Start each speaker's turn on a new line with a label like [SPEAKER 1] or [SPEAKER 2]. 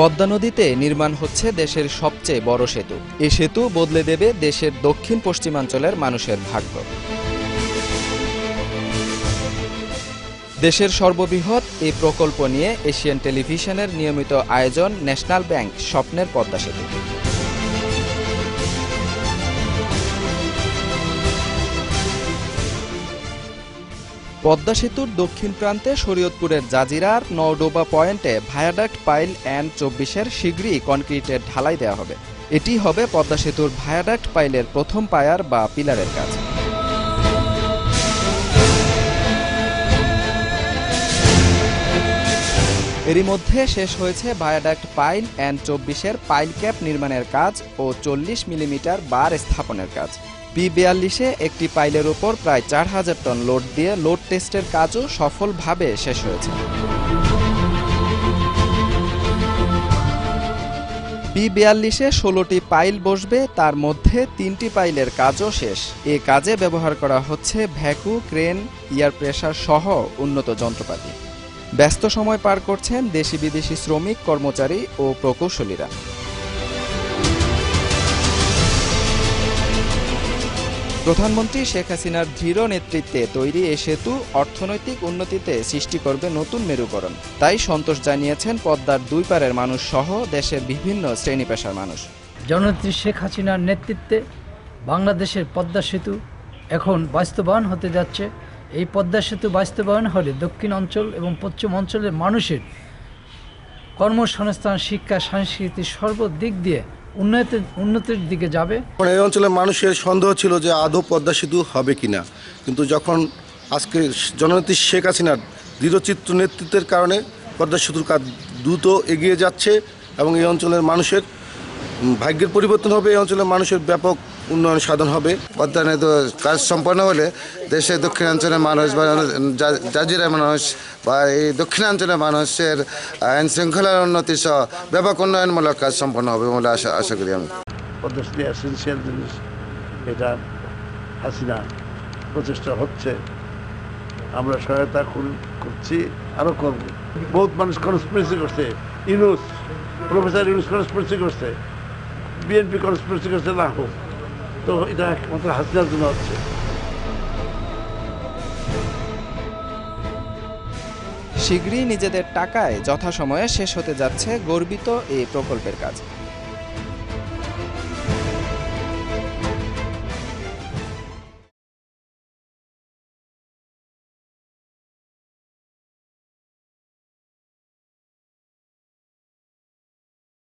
[SPEAKER 1] পদ্মা নদীতে নির্মাণ হচ্ছে দেশের সবচেয়ে বড় সেতু। এ সেতু বদলে দেবে দেশের দক্ষিণ পশ্চিমাঞ্চলের মানুষের ভাগ্য। দেশের সর্ববৃহৎ এই প্রকল্প নিয়ে এশিয়ান টেলিভিশনের নিয়মিত আয়োজন ন্যাশনাল ব্যাংক স্বপ্নের পদ্মা সেতু। পদ্মা সেতুর দক্ষিণ প্রান্তে শরীয়তপুরের জাজিরার নওডোবা পয়েন্টে ভায়াডাক্ট পাইল অ্যান্ড চব্বিশের শীঘ্রই কনক্রিটের ঢালাই দেওয়া হবে। এটি হবে পদ্মা সেতুর ভায়াডাক্ট পাইলের প্রথম পায়ার বা পিলারের কাজ। এরই মধ্যে শেষ হয়েছে ভায়াডাক্ট পাইল অ্যান্ড চব্বিশের পাইল ক্যাপ নির্মাণের কাজ ও চল্লিশ মিলিমিটার বার স্থাপনের কাজ। পি বিয়াল্লিশে একটি পাইলের ওপর প্রায় চার হাজার টন লোড দিয়ে লোড টেস্টের কাজও সফলভাবে শেষ হয়েছে। পি বিয়াল্লিশে ষোলোটি পাইল বসবে, তার মধ্যে তিনটি পাইলের কাজও শেষ। এ কাজে ব্যবহার করা হচ্ছে ভ্যাকু ক্রেন, এয়ার প্রেসার সহ উন্নত যন্ত্রপাতি। ব্যস্ত সময় পার করছেন দেশি বিদেশি শ্রমিক, কর্মচারী ও প্রকৌশলীরা। প্রধানমন্ত্রী শেখ হাসিনার দৃঢ় নেতৃত্বে তৈরি এ সেতু অর্থনৈতিক উন্নতিতে সৃষ্টি করবে নতুন মেরুকরণ। তাই সন্তোষ জানিয়েছেন পদ্মার দুই পারের মানুষ সহ দেশের বিভিন্ন শ্রেণি পেশার মানুষ।
[SPEAKER 2] জননেত্রী শেখ হাসিনার নেতৃত্বে বাংলাদেশের পদ্মা সেতু এখন বাস্তবায়ন হতে যাচ্ছে। এই পদ্মা সেতু বাস্তবায়ন হলে দক্ষিণ অঞ্চল এবং পশ্চিম অঞ্চলের মানুষের কর্মসংস্থান, শিক্ষা, সংস্কৃতি সর্বদিক দিয়ে উন্নতির উন্নতির দিকে যাবে।
[SPEAKER 3] এই অঞ্চলের মানুষের সন্দেহ ছিল যে আদৌ পদ্মা সেতু হবে কিনা। কিন্তু যখন আজকে জননেত্রী শেখ হাসিনার দৃঢ়চিত্র নেতৃত্বের কারণে পদ্মা সেতুর কাজ দ্রুত এগিয়ে যাচ্ছে এবং এই অঞ্চলের মানুষের ভাগ্যের পরিবর্তন হবে, এই অঞ্চলের মানুষের ব্যাপক উন্নয়ন সাধন হবে।
[SPEAKER 4] নদী কাজ সম্পন্ন হলে দেশের দক্ষিণাঞ্চলের মানুষ বা জাজিরা মানুষ বা এই দক্ষিণাঞ্চলের মানুষের আইন শৃঙ্খলার উন্নতি সহ ব্যাপক উন্নয়নমূলক কাজ সম্পন্ন হবে বলে আশা আশা করি আমি।
[SPEAKER 5] এসেন্সিয়াল জিনিস, এটা হাসিনা প্রচেষ্টা হচ্ছে। আমরা সহায়তা করছি আরও করব। বহুত মানুষ কনস্পিরেসি করছে। ইউনুস, প্রফেসর ইউনুস কনস্পিরেসি করছে। বিএনপি কনস্পিরেসি করছে না হোক, তো এটা একমাত্র হাসিনার জন্য হচ্ছে।
[SPEAKER 1] শীঘ্রই নিজেদের টাকায় যথাসময়ে শেষ হতে যাচ্ছে গর্বিত এই প্রকল্পের কাজ।